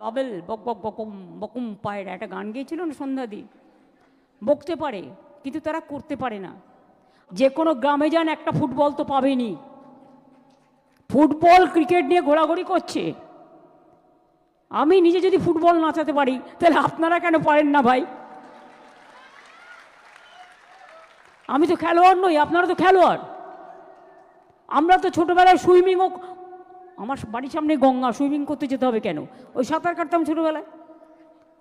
Bubble, বক বক, বকম, বকুম পায়রা। একটা গান গেয়েছিল না সন্ধ্যা সন্ধ্যাদি বকতে পারে, কিন্তু তারা করতে পারে না। যে কোনো গ্রামে যান, একটা ফুটবল তো পাবেনি। ফুটবল, ক্রিকেট নিয়ে ঘোরাঘুরি করছে। আমি নিজে যদি ফুটবল নাচাতে পারি, তাহলে আপনারা কেন পারেন না ভাই? আমি তো খেলোয়াড় নই, আপনারা তো খেলোয়াড়। আমরা তো ছোটোবেলায় সুইমিংও আমার বাড়ির সামনে গঙ্গা সুইমিং করতে যেতে হবে কেন? ওই সাঁতার কাটতাম ছোটোবেলায়।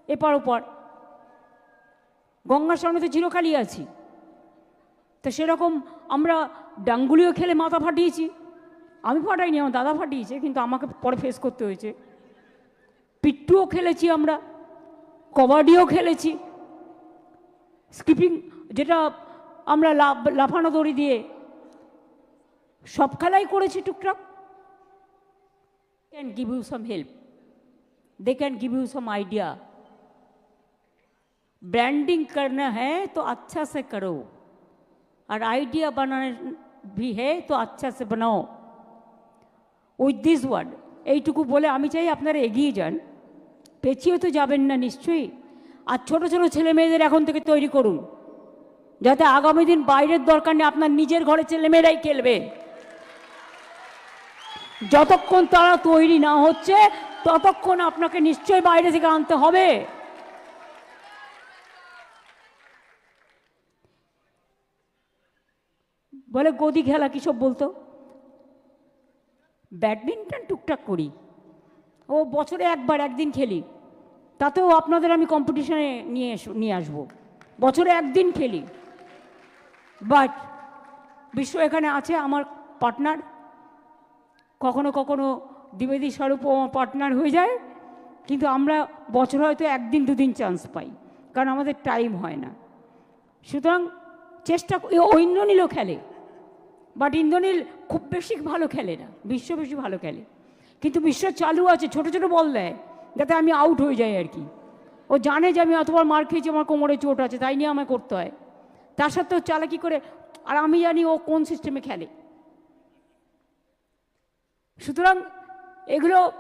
এপার ওপার। গঙ্গার সামনে তো চিরকালই আছি। তো সেরকম আমরা ডাঙ্গুলিও খেলে মাথা ফাটিয়েছি। আমি ফাটাইনি, আমার দাদা ফাটিয়েছে, কিন্তু আমাকে পরে ফেস করতে হয়েছে। পিট্টুও খেলেছি আমরা, কবাডিও খেলেছি। স্কিপিং যেটা আমরা লাফ, লাফানো দড়ি দিয়ে সব খেলাই করেছি টুকটাক। can give you some help they can give you some idea branding करना है तो अच्छा से करो और आइडिया बनाना भी है तो अच्छा से बनाओ উইথ দিস ওয়ার্ড এইটুকু বলে আমি চাই আপনারা এগিয়ে যান পেছিয়ে তো যাবেন না নিশ্চয়ই আর ছোট ছোট ছেলে মেয়েদের এখন থেকে তৈরি করুন যাতে আগামী দিন বাইরের দরকার নেই আপনার নিজের ঘরে ছেলেমেয়েরাই খেলবে যতক্ষণ তারা তৈরি না হচ্ছে, ততক্ষণ আপনাকে নিশ্চয়ই বাইরে থেকে আনতে হবে। বলে, গদি খেলা কী সব বলতো? ব্যাডমিন্টন টুকটাক করি। ও বছরে একবার একদিন খেলি। তাতেও আপনাদের আমি কম্পিটিশনে নিয়ে এস, নিয়ে আসব। বছরে একদিন খেলি। বাট, বিশ্ব এখানে আছে আমার পার্টনার কখনো কখনো দ্বিবেদী স্বরূপ পার্টনার হয়ে যায়, কিন্তু আমরা বছর হয়তো একদিন দুদিন চান্স পাই, কারণ আমাদের টাইম হয় না। সুতরাং চেষ্টা ও ইন্দ্রনীলও খেলে বাট ইন্দ্রনীল খুব বেশি ভালো খেলে না, বিশ্ব বেশি ভালো খেলে। কিন্তু বিশ্ব চালু আছে, ছোট ছোট বল দেয়, যাতে আমি আউট হয়ে যাই আর কি। ও জানে যে আমি অতবার মার খেয়েছি, আমার কোমরে চোট আছে, তাই নিয়ে আমায় করতে হয়। তার সত্ত্বেও চালাকি করে, আর আমি জানি ও কোন সিস্টেমে খেলে। সুতরাং এগুলো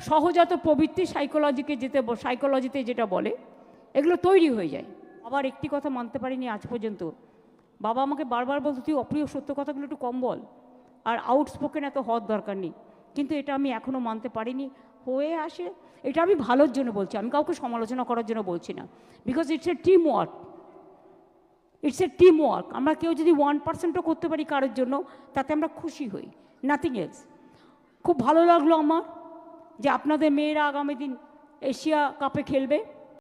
সহজাত প্রবৃত্তি সাইকোলজিকে যেতে সাইকোলজিতে যেটা বলে, এগুলো তৈরি হয়ে যায়। আবার একটি কথা মানতে পারিনি আজ পর্যন্ত। বাবা আমাকে বারবার বলতো, তুই অপ্রিয় সত্য কথাগুলো একটু কম বল। আর আউটস্পোকেন এত হওয়ার দরকার নেই। কিন্তু এটা আমি এখনও মানতে পারিনি। হয়ে আসে, এটা আমি ভালোর জন্য বলছি, আমি কাউকে সমালোচনা করার জন্য বলছি না। Because it's a team work it's a team work আমরা কেউ যদি ওয়ান পার্সেন্টও করতে পারি কারোর জন্য, তাতে আমরা খুশি হই। নাথিং এলস খুব ভালো লাগল আমার যে আপনাদের মেয়েরা আগামী দিন এশিয়া কাপে খেলবে।